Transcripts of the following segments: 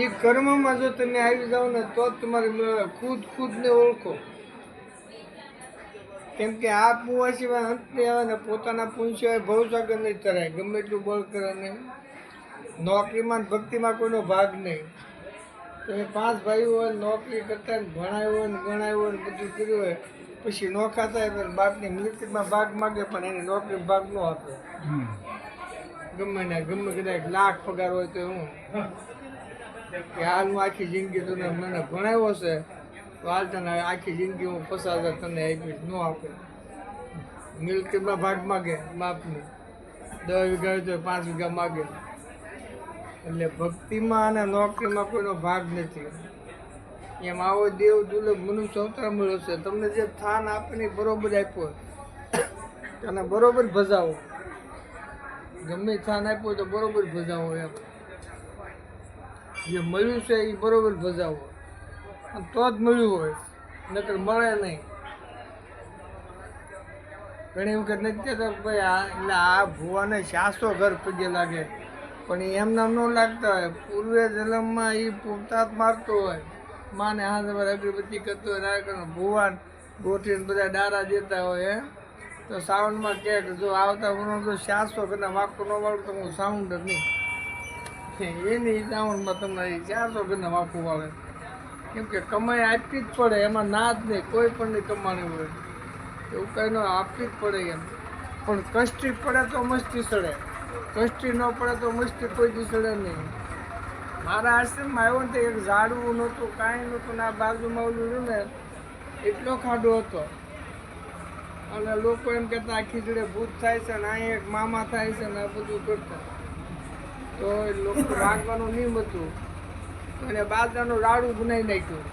એ કર્મમાં જો તમે આવી જાઓ ને તો જ તમારે ખુદ ખુદને ઓળખો. કેમ કે આ પુવા સિવાય અંત નહીં આવે ને પોતાના પુણ્ય સિવાય ભવસાગર નહીં તરાય. ગમે એટલું બળ કરે નહીં નોકરીમાં ભક્તિમાં કોઈનો ભાગ નહીં. તમે પાંચ ભાઈઓ હોય નોકરી કરતા ને ભણાવ્યો હોય ને ગણાવ્યો હોય ને બધું કર્યું હોય પછી નોખા થાય પણ બાપની મૃત્યુમાં ભાગ માગે પણ એને નોકરી ભાગ ન આપે. ગમે ને ગમે કદાચ લાખ પગાર હોય તો હું કે હાલ હું આખી જિંદગી તને મને ભણાવ્યો છે, તો હાલ તને આખી જિંદગી હું પચાસ હજાર તને આપીશ ન આપે. મિલકતમાં ભાગ માગે? બાપની દસ વીઘા તો પાંચ વીઘા માગે. એટલે ભક્તિમાં અને નોકરીમાં કોઈનો ભાગ નથી. એમ આવો દેવ દુર્લભ મનુષ્ય અવતાર મળ્યો છે. તમને જે સ્થાન આપીને બરોબર આપ્યો અને બરોબર ભજાવો. ગમે સ્થાન આપ્યું તો બરોબર ભજાવો એમ. જે મળ્યું છે એ બરોબર ભજાવો તો જ મળ્યું હોય, નકર મળે નહીં. ઘણી વખત નથી કહેતા ભાઈ આ, એટલે આ ભુવાને સાસો ઘર પગે લાગે. પણ એ એમ ન લાગતા હોય. પૂર્વે જન્મમાં એ પૂરતાત મારતો હોય. માને હાથ અગરબત્તી કરતો હોય કરે ભુવાન ગોઠીને બધા ડારા દેતા હોય, એમ. તો સાઉન્ડમાં કહે કે જો આવતા હું જો શાસો ઘરના વાંકો ન વાળું તો હું સાઉન્ડ જ નહીં. એની સાઉન્ડમાં તમને ચારસો ઘરના વાંકું વાળે કેમ કે કમાઈ આપવી જ પડે, એમાં ના જ નહીં, કોઈ પણ કમાણી હોય. એવું કંઈ ન આપવી જ પડે એમ. પણ કષ્ટી પડે તો મસ્તી સડે. કષ્ટી ન પડે તો મસ્તી કોઈ દી સડે નહીં. મારા આશ્રમમાં આવ્યો ને એક ઝાડવું નહોતું, કાંઈ નહોતું, ને આ બાજુમાં ઓલું ને, એટલો ખાડો હતો. અને લોકો એમ કહેતા, આ ખીચડે ભૂત થાય છે ને અહીં એક મામા થાય છે ને, આ બધું કરતા. તો એ લોકો રાખવાનું નિયમ હતું અને બાજરાનું રાડું બનાવી નાખ્યું.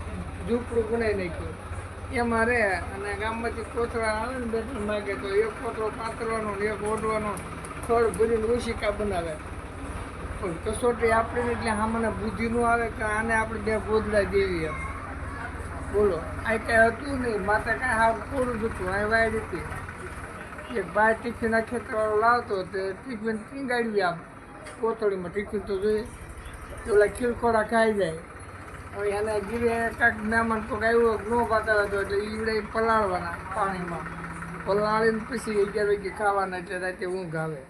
ઝૂપડું બનાવી નાખ્યું. એમાં રહે અને ગામમાંથી કોથળા આવે ને બેઠણ માગે તો એક કોથળો પાથરવાનો ને એક ઓઢવાનો. ખડ ભરીને ઓશિકા બનાવે. પણ કસોટી આપણી એટલે બુદ્ધિ ન આવે કે આને આપણે બે ગોદલા દેવી એમ. બોલો, આ કાંઈ હતું નહીં. માતા કાંઈ હાવ કોરું જ હતું. આ વાય હતી. એક ભાઈ ટિફિનના ખેતરવાળો લાવતો તે ટિફિન ટીંગાડવી આમ. કોથળીમાં ટિફિન તો જોઈએ. ઓલા ખીલખોડા ખાઈ જાય. હવે એને ગીરે કાંઈક મહેમાન કોઈક આવ્યું ગ્રો પાતા હતો એટલે ઈવડે પલાળવાના પાણીમાં. પલાળીને પછી અગિયાર વાગે ખાવાના એટલે રાતે ઊંઘ આવે.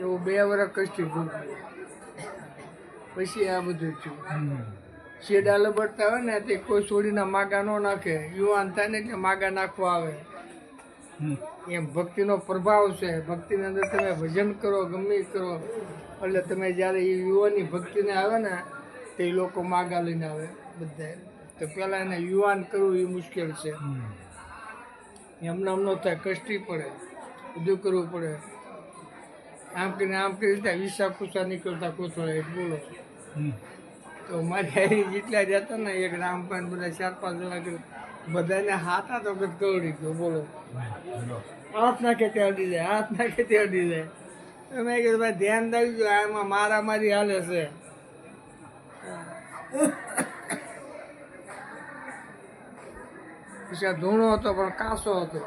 એવું બે વર્ષ કશું ભૂગ્યું પછી આ બધું થયું. શેડા લબડતા હોય ને, તે કોઈ છોડીના માગા ન નાખે. યુવાન થાય ને એટલે માગા નાખવા આવે. એમ ભક્તિનો પ્રભાવ છે. ભક્તિની અંદર તમે ભજન કરો ગમે કરો. એટલે તમે જ્યારે એ યુવાની ભક્તિને આવે ને તે લોકો માગા લઈને આવે બધા તો પહેલાં એને યુવાન કરવું એ મુશ્કેલ છે. એમને ન થાય કષ્ટી પડે બધું કરવું પડે. આમ કરીને આમ કરી રીતે વિસા કુસા નીકળતા કોથળે બોલો. તો મારે જેટલા જતા ને એક રામપાન બધા ચાર પાંચ જણા બધાને હાથ હાથ વખત કવડી ગયો બોલો. હાથ નાખે તે અડી જાય હાથ નાખે તે અડી જાય. મેં કીધું ભાઈ ધ્યાન રાખજો આમાં મારામારી હાલે છે. પછી આ ધૂણો હતો પણ કાસો હતો.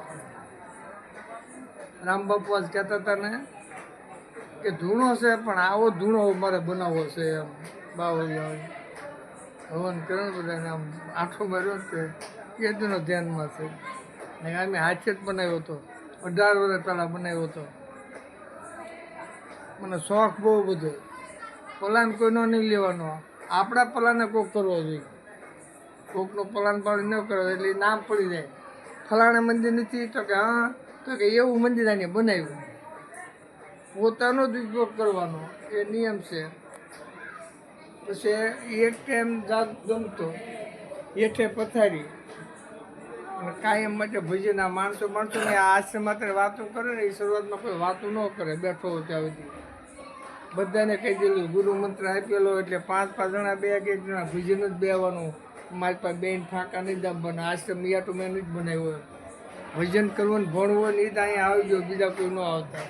રામ બાપુ આજ કહેતા હતા ને કે ધૂણો છે પણ આવો ધૂણો મારે બનાવવો છે એમ બાવળ હવન કર્યો ને બધાને આમ આઠો માર્યો તે. એજનો ધ્યાનમાં છે. ને અમે હાથે જ બનાવ્યો હતો. અઢાર વર્ષ પહેલાં બનાવ્યો હતો. મને શોખ બહુ બધો. પલાન કોઈનો નહીં લેવાનો. આપણા પલાને કોક કરવો જોઈએ. કોકનો પલાન પાણી ન કરો એટલે નામ પડી જાય. ફલાણા મંદિર નથી તો કે હા, તો કે એવું મંદિર આને બનાવ્યું. પોતાનો જ ઉપયોગ કરવાનો. એ નિયમ છે. પછી એક ટાઈમ જાત ગમતો. હેઠે પથારી. અને કાયમ માટે ભજન માણસો માણસો ને આશ્રમ માત્ર વાતો કરે ને એ શરૂઆતમાં કોઈ વાતો ન કરે, બેઠો ત્યાં સુધી. બધાને કહી દેલું ગુરુ મંત્ર આપેલો એટલે પાંચ પાંચ જણા બે એક જણા ભજન જ બેવાનું. મારી પાસે બેન ફાંકા નહીં દાબવાના આશ્રમ યાટો મેં જ બનાવ્યો ભજન કરવું ને ભણવું એ તો અહીંયા આવી ગયો બીજા કોઈ ન આવતા.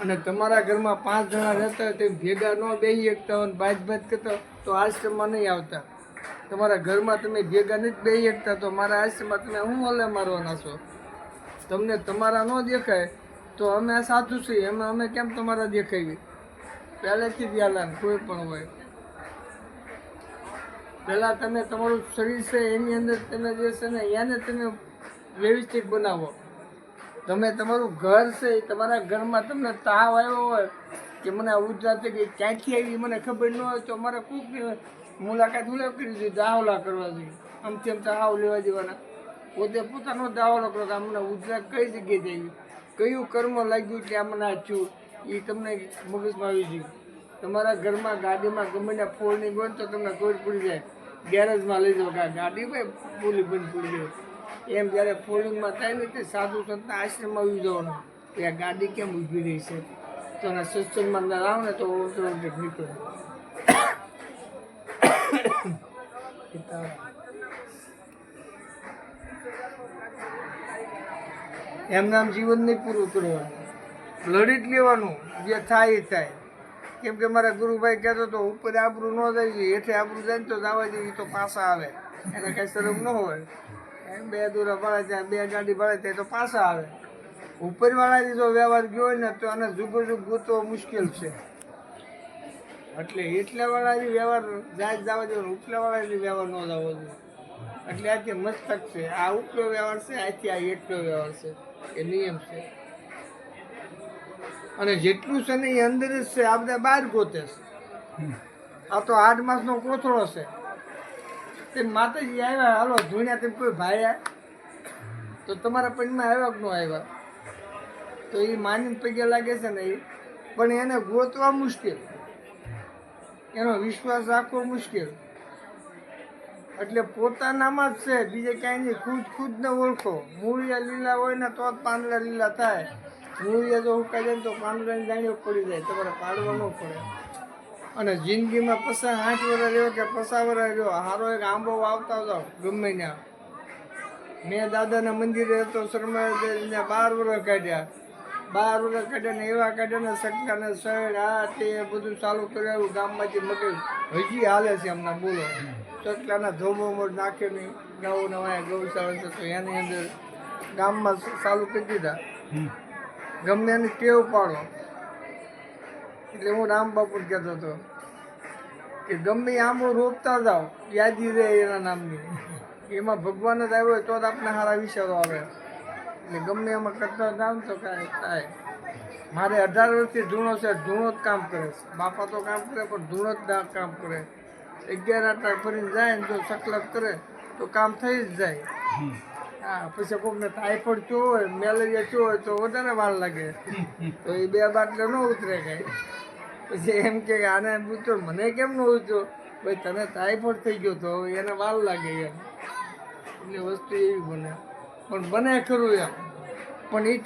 અને તમારા ઘરમાં પાંચ જણા રહેતા હોય તેમ ભેગા ન બેસી શકતા હોય બાજ બાજ કરતા તો આશ્રમમાં નહીં આવતા. તમારા ઘરમાં તમે ભેગા નથી બે શકતા તો મારા આશ્રમમાં તમે હું હલે મારવાના છો? તમને તમારા ન દેખાય, તો અમે સાચું છીએ, એમાં અમે કેમ તમારા દેખાવી પહેલેથી યાલાન કોઈ પણ હોય. પહેલાં તમે તમારું શરીર છે, એની અંદર તમે જે છે ને, એને તમે વ્યવસ્થિત બનાવો. તમે તમારું ઘર છે તમારા ઘરમાં તમને તાવ આવ્યો હોય, કે મને થઈ ગઈ ક્યાંથી આવી, મને ખબર ન હોય, તો અમારે કોઈકની મુલાકાત હું કરી દીધી દાવલા કરવા જોઈએ આમ તાવ લેવા દેવાના. પોતે પોતાનો દાવલો કરો કે અમને ઉધરા કઈ જગ્યાએ જાય કયું કર્મ લાગ્યું એટલે અમને આ થયું? એ તમને મગજમાં આવી ગયું. તમારા ઘરમાં ગાડીમાં ગમે ફોડ નહીં હોય તો તમને ખબર પડી જાય. ગેરેજમાં લઈ જાઓ ગાડી ભાઈ બોલી બંધ પડી ગયો એમ જ્યારે ફોલ્ડિંગમાં થાય ને તે સાધુ સંતના આશ્રમમાં આવી જવાનું. કે આ ગાડી કેમ ઊભી રહી છે? તો એના સત્સંગમાં ના આવો ને તો ઓટોમેટિક નીકળે એમ નામ જીવન નહીં પૂરું કરવાનું લડી જ લેવાનું, જે થાય એ થાય. કેમ કે મારા ગુરુભાઈ કહેતો તો ઉપર આબરું ન જાય હેઠે આબરું જાય ને તો જવા જેવી તો પાછા આવે. એને કાંઈ શરમ ન હોય. એમ બે દોરા ભાડે ત્યાં બે ગાડી ભાડે ત્યાં તો પાછા આવે. ઉપરવાળાથી જો વ્યવહાર ગયો હોય ને, તો આને જુગો જુગ ગોતવો મુશ્કેલ છે. એટલે એટલા વાળાથી વ્યવહાર જાય જવા દેવાનો ઉપલા વાળાથી વ્યવહાર ન જવો જોઈએ. એટલે આથી મસ્તક છે, આ ઉપલો વ્યવહાર છે, આથી આ એટલો વ્યવહાર છે. એ નિયમ છે. અને જેટલું છે ને એ અંદર જ છે, આ બધા બહાર ગોતે છે. આ તો આઠ માસનો કોથળો છે. તે માતાજી આવ્યા, હાલો, ધૂણ્યા તેમ કોઈ ભાઈ તો તમારા પગમાં આવ્યા કે ન આવ્યા? તો એ માની પગે લાગે છે ને એ પણ એને ગોતવા મુશ્કેલ. એનો વિશ્વાસ રાખવો મુશ્કેલ. એટલે પોતાનામાં જ છે, બીજે કાંઈ નહીં ખુદ ખુદને ઓળખો. મૂળિયા લીલા હોય ને તો જ પાંદડા લીલા થાય. મૂળિયા જો ઉકાઈ જાય તો પાંદડાની જાણીઓ પડી જાય, તમારે પાડવા ન પડે. અને જિંદગીમાં પસા આઠ વર્ષ રહ્યો કે પસા વર્ષ રહ્યો? હારો એક આંબો વાવતા જાઓ, ગમે ત્યાં. મેં દાદાના મંદિરે હતો શર્મા બાર વર્ષ કાઢ્યા. બાર વર્ષ કાઢ્યા ને એવા કાઢે ને સટકા ને સળ આ તે બધું ચાલુ કર્યું ગામમાંથી મગજ હજી હાલે છે હમણાં બોલો. સટલાના ધોમો મોડ નાખે નહીં ગાઉ નવા ગૌશાળા તો એની અંદર ગામમાં ચાલુ કરી દીધા. ગમે એની ટેવ પાડો. એટલે હું રામબાપુ કહેતો હતો કે ગમે આંબો રોપતા જાઓ યાદી રહે એના નામની. એમાં ભગવાન જ આવ્યો તો જ આપણે સારા વિચારો આવે. એટલે ગમે એમાં કરતા જાવ તો કાંઈ થાય. મારે અઢાર વર્ષથી ધૂણો છે ધૂણો જ કામ કરે બાપા તો કામ કરે પણ ધૂણો જ કામ કરે. અગિયાર આટા ફરીને જાય ને જો સકલત કરે તો કામ થઈ જ જાય. હા પછી કોકને ટાઈફોઈડ થયો હોય મેલેરિયા થયો હોય તો વધારે વાર લાગે. તો એ બે બાટલે ન ઉતરે કાંઈ. પછી એમ કે આને પૂછ્યો મને કેમ ન ઉતર્યો? ભાઈ તને ટાઈફોઈડ થઈ ગયો તો એને વાર લાગે એમ. એટલે વસ્તુ એવી બને. પણ બને ખરું એમ. પણ એ